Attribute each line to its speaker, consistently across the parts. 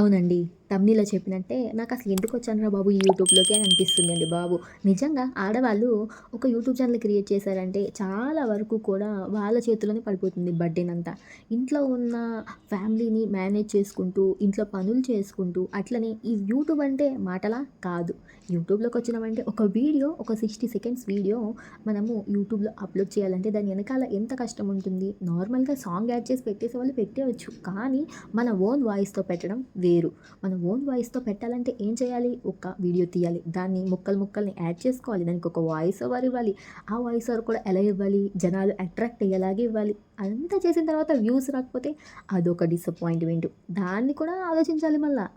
Speaker 1: అవునండి. తమ్నీలో చెప్పినట్టే నాకు అసలు ఎందుకు వచ్చాను రా బాబు ఈ యూట్యూబ్లోకి అని అనిపిస్తుంది అండి బాబు. నిజంగా ఆడవాళ్ళు ఒక యూట్యూబ్ ఛానల్ క్రియేట్ చేశారంటే చాలా వరకు కూడా వాళ్ళ చేతిలోనే పడిపోతుంది బర్త్డేనంతా ఇంట్లో ఉన్న ఫ్యామిలీని మేనేజ్ చేసుకుంటూ ఇంట్లో పనులు చేసుకుంటూ అట్లనే ఈ యూట్యూబ్ అంటే మాటలా కాదు. యూట్యూబ్లోకి వచ్చినామంటే ఒక వీడియో ఒక సిక్స్టీ సెకండ్స్ వీడియో మనము యూట్యూబ్లో అప్లోడ్ చేయాలంటే దాని వెనకాల ఎంత కష్టం ఉంటుంది? నార్మల్గా సాంగ్ యాడ్ చేసి పెట్టేసే వాళ్ళు పెట్టేయచ్చు. కానీ మన ఓన్ వాయిస్తో పెట్టడం వేరు. మనం ఓన్ వాయిస్తో పెట్టాలంటే ఏం చేయాలి? ఒక వీడియో తీయాలి. దాన్ని ముక్కలు ముక్కల్ని యాడ్ చేసుకోవాలి. దానికి ఒక వాయిస్ ఓవర్ ఇవ్వాలి. ఆ వాయిస్ ఓవర్ కూడా ఎలా ఇవ్వాలి? జనాలు అట్రాక్ట్ అయ్యేలాగే ఇవ్వాలి. అంతా చేసిన తర్వాత వ్యూస్ రాకపోతే అదొక డిసప్పాయింట్మెంట్. దాన్ని కూడా ఆలోచించాలి మళ్ళా.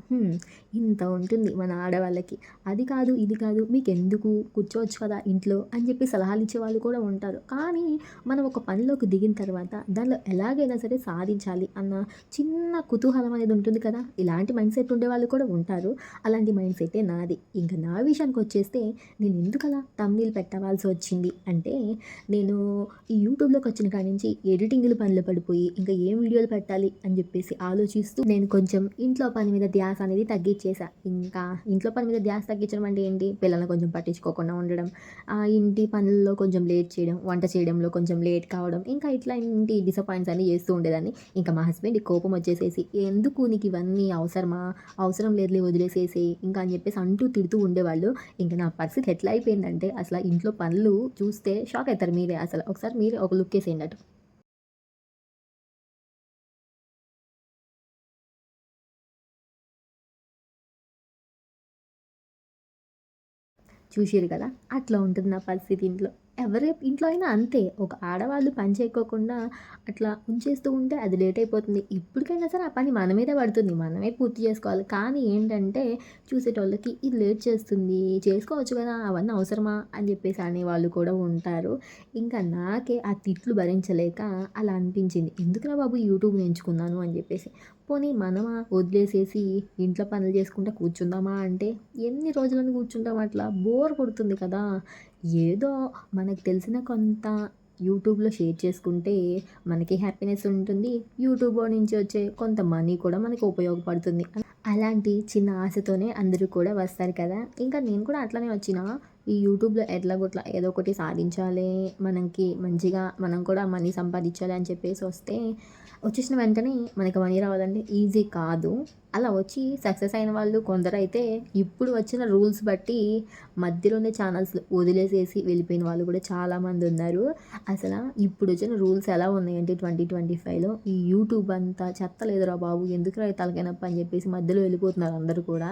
Speaker 1: ఇంత ఉంటుంది మన ఆడవాళ్ళకి. అది కాదు ఇది కాదు మీకు ఎందుకు కూర్చోవచ్చు కదా ఇంట్లో అని చెప్పి సలహాలు ఇచ్చే వాళ్ళు కూడా ఉంటారు. కానీ మనం ఒక పనిలోకి దిగిన తర్వాత దానిలో ఎలాగైనా సరే సాధించాలి అన్న చిన్న కుతూహలం అనేది ఉంటుంది కదా? ఇలాంటి మైండ్ సెట్ ఉండే వాళ్ళు కూడా ఉంటారు. అలాంటి మైండ్ సెట్టే నాది. ఇంకా నా విషయానికి వచ్చేస్తే నేను ఎందుకు అలా తమ్నీళ్ళు పెట్టవలసి వచ్చింది? అంటే నేను ఈ యూట్యూబ్లోకి వచ్చిన కాడి నుంచి ఎడిటింగ్లు పనులు పడిపోయి ఇంకా ఏం వీడియోలు పెట్టాలి అని చెప్పేసి ఆలోచిస్తూ నేను కొంచెం ఇంట్లో పని మీద ధ్యాస అనేది తగ్గించేసా. ఇంకా ఇంట్లో పని మీద ధ్యాస తగ్గించడం అంటే ఏంటి? పిల్లల్ని కొంచెం పట్టించుకోకుండా ఉండడం ఆ ఇంటి పనుల్లో కొంచెం లేట్ చేయడం వంట చేయడంలో కొంచెం లేట్ కావడం ఇంకా ఇట్లా ఇంటి డిసప్పాయింట్స్ అన్ని చేస్తూ ఉండేదాన్ని. ఇంకా మా హస్బెండ్ కోపం వచ్చేసేసి ఎందుకు నీకు ఇవన్నీ అవసరమా? అవసరం లేదులే వదిలేసేసి ఇంకా అని చెప్పేసి అంటూ తిడుతూ ఉండేవాళ్ళు. ఇంకా నా పరిస్థితి ఎట్లా అయిపోయిందంటే అసలు ఇంట్లో పనులు చూస్తే షాక్ అవుతారు మీరే. అసలు ఒకసారి మీరే ఒక లుక్ వేసేయండి అటు. చూసిరు కదా అట్లా ఉంటుంది నా పరిస్థితి ఇంట్లో. ఎవరి ఇంట్లో అయినా అంతే. ఒక ఆడవాళ్ళు పని చేయకోకుండా అట్లా ఉంచేస్తూ ఉంటే అది లేట్ అయిపోతుంది. ఇప్పటికైనా సరే ఆ పని మన మీదే పడుతుంది. మనమే పూర్తి చేసుకోవాలి. కానీ ఏంటంటే చూసేటోళ్ళకి ఇది లేట్ చేస్తుంది. చేసుకోవచ్చు కదా అవన్నీ అవసరమా అని చెప్పేసి అనేవాళ్ళు కూడా ఉంటారు. ఇంకా నాకే ఆ తిట్లు భరించలేక అలా అనిపించింది. ఎందుకురా బాబు యూట్యూబ్ ఎంచుకున్నాను అని చెప్పేసి. పోనీ మనమా వదిలేసేసి ఇంట్లో పనులు చేసుకుంటా కూర్చుందామా అంటే ఎన్ని రోజులను కూర్చుంటాం అట్లా? బోర్ కొడుతుంది కదా. ఏదో మనకు తెలిసిన కొంత యూట్యూబ్లో షేర్ చేసుకుంటే మనకి హ్యాపీనెస్ ఉంటుంది. యూట్యూబ్ నుంచి వచ్చే కొంత మనీ కూడా మనకి ఉపయోగపడుతుంది. అలాంటి చిన్న ఆశతోనే అందరూ కూడా వస్తారు కదా. ఇంకా నేను కూడా అట్లనే వచ్చిన. ఈ యూట్యూబ్లో ఎట్లాగొట్లా ఏదో ఒకటి సాధించాలి మనకి మంచిగా మనం కూడా మనీ సంపాదించాలి అని చెప్పేసి వస్తే వచ్చేసిన వెంటనే మనకి మనీ రావాలంటే ఈజీ కాదు. అలా వచ్చి సక్సెస్ అయిన వాళ్ళు కొందరైతే ఇప్పుడు వచ్చిన రూల్స్ బట్టి మధ్యలోనే ఛానల్స్ వదిలేసేసి వెళ్ళిపోయిన వాళ్ళు కూడా చాలామంది ఉన్నారు. అసలు ఇప్పుడు వచ్చిన రూల్స్ ఎలా ఉన్నాయంటే ట్వంటీ ట్వంటీ ఫైవ్లో ఈ యూట్యూబ్ అంతా చెత్త లేదురా బాబు ఎందుకు రా తలకైనప్ప అని చెప్పేసి మధ్యలో వెళ్ళిపోతున్నారు అందరూ కూడా.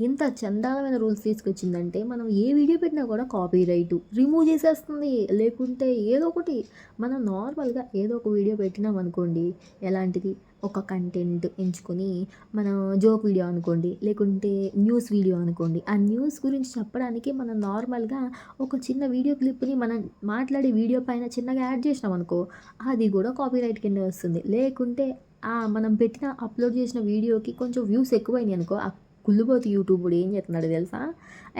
Speaker 1: ఇంత చందాలమైన రూల్స్ తీసుకొచ్చిందంటే మనం ఏ వీడియో పెట్టినా కూడా కాపీ రైట్ రిమూవ్ చేసేస్తుంది. లేకుంటే ఏదో ఒకటి మనం నార్మల్గా ఏదో ఒక వీడియో పెట్టినాం అనుకోండి ఎలాంటిది? ఒక కంటెంట్ ఎంచుకొని మన జోక్ వీడియో అనుకోండి లేకుంటే న్యూస్ వీడియో అనుకోండి ఆ న్యూస్ గురించి చెప్పడానికి మనం నార్మల్గా ఒక చిన్న వీడియో క్లిప్ని మనం మాట్లాడే వీడియో పైన చిన్నగా యాడ్ చేసినాం అనుకో అది కూడా కాపీ రైట్ కింద వస్తుంది. లేకుంటే మనం పెట్టిన అప్లోడ్ చేసిన వీడియోకి కొంచెం వ్యూస్ ఎక్కువైనాయి అనుకో ఆ కుళ్ళుబోతు యూట్యూబ్ ఏం చేస్తున్నాడు తెలుసా?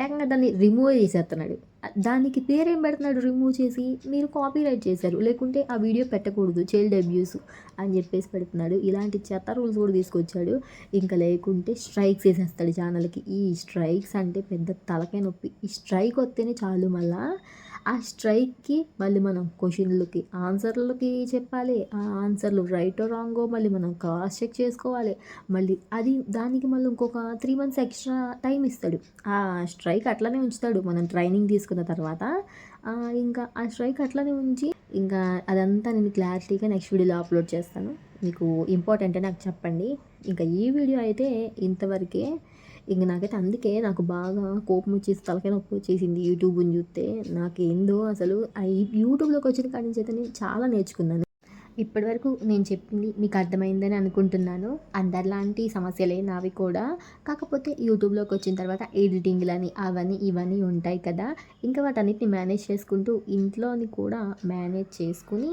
Speaker 1: ఏకంగా దాన్ని రిమూవ్ చేసేస్తున్నాడు దానికి పేరేం పెడుతున్నాడు రిమూవ్ చేసి? మీరు కాపీ రైట్ చేశారు. లేకుంటే ఆ వీడియో పెట్టకూడదు. చైల్డ్ అబ్యూస్ అని చెప్పేసి పెడుతున్నాడు. ఇలాంటి చెత్త రూల్స్ కూడా తీసుకొచ్చాడు. ఇంకా లేకుంటే స్ట్రైక్స్ వేసేస్తాడు ఛానల్కి ఈ స్ట్రైక్స్ అంటే పెద్ద తలకాయ నొప్పి. ఈ స్ట్రైక్ వస్తేనే చాలు మళ్ళీ ఆ స్ట్రైక్కి మళ్ళీ మనం క్వశ్చన్లకి ఆన్సర్లకి చెప్పాలి. ఆ ఆన్సర్లు రైట్ రాంగో మళ్ళీ మనం క్రాస్ చెక్ చేసుకోవాలి. మళ్ళీ అది దానికి మళ్ళీ ఇంకొక త్రీ మంత్స్ ఎక్స్ట్రా టైం ఇస్తాడు. ఆ స్ట్రైక్ అట్లనే ఉంచుతాడు. మనం ట్రైనింగ్ తీసుకున్న తర్వాత ఇంకా ఆ స్ట్రైక్ అట్లనే ఉంచి ఇంకా అదంతా నేను క్లారిటీగా నెక్స్ట్ వీడియోలో అప్లోడ్ చేస్తాను. మీకు ఇంపార్టెంట్ నాకు చెప్పండి. ఇంకా ఈ వీడియో అయితే ఇంతవరకే. ఇంక నాకైతే అందుకే నాకు బాగా కోపం వచ్చేసి తలకాయ నొప్పి వచ్చేసింది యూట్యూబ్ని చూస్తే. నాకేందో అసలు యూట్యూబ్లోకి వచ్చిన కాడి నుంచి అయితే నేను చాలా నేర్చుకున్నాను. ఇప్పటివరకు నేను చెప్పింది మీకు అర్థమైందని అనుకుంటున్నాను. అందరిలాంటి సమస్యలే నావి కూడా. కాకపోతే యూట్యూబ్లోకి వచ్చిన తర్వాత ఎడిటింగ్లని అవన్నీ ఇవన్నీ ఉంటాయి కదా. ఇంకా వాటన్నిటిని మేనేజ్ చేసుకుంటూ ఇంట్లోని కూడా మేనేజ్ చేసుకుని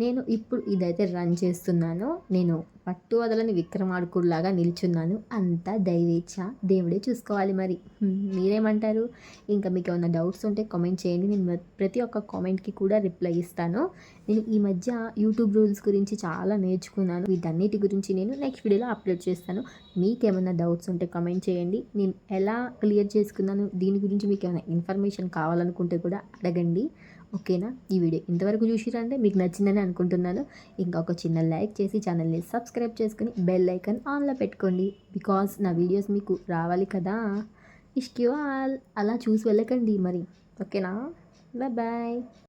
Speaker 1: నేను ఇప్పుడు ఇదైతే రన్ చేస్తున్నాను. నేను పట్టు వదలని విక్రమార్కుడిలాగా నిల్చున్నాను. అంతా దైవేచ్ఛ. దేవుడే చూసుకోవాలి మరి. మీరేమంటారు? ఇంకా మీకు ఏమైనా డౌట్స్ ఉంటే కామెంట్ చేయండి. నేను ప్రతి ఒక్క కామెంట్కి కూడా రిప్లై ఇస్తాను. నేను ఈ మధ్య యూట్యూబ్ రూల్స్ గురించి చాలా నేర్చుకున్నాను. వీటన్నిటి గురించి నేను నెక్స్ట్ వీడియోలో అప్లోడ్ చేస్తాను. మీకు ఏమైనా డౌట్స్ ఉంటే కామెంట్ చేయండి. నేను ఎలా క్లియర్ చేసుకున్నాను? దీని గురించి మీకు ఏమైనా ఇన్ఫర్మేషన్ కావాలనుకుంటే కూడా అడగండి. ఓకేనా? ఈ వీడియో ఇంతవరకు చూసిరంటే మీకు నచ్చిందని అనుకుంటున్నాను. ఇంకా ఒక చిన్న లైక్ చేసి ఛానల్ని సబ్స్క్రైబ్ చేసుకుని బెల్ ఐకన్ ఆన్లో పెట్టుకోండి. బికాస్ నా వీడియోస్ మీకు రావాలి కదా. ఇష్క్యూ ఆల్ అలా చూసి వెళ్ళకండి మరి. ఓకేనా? Bye bye.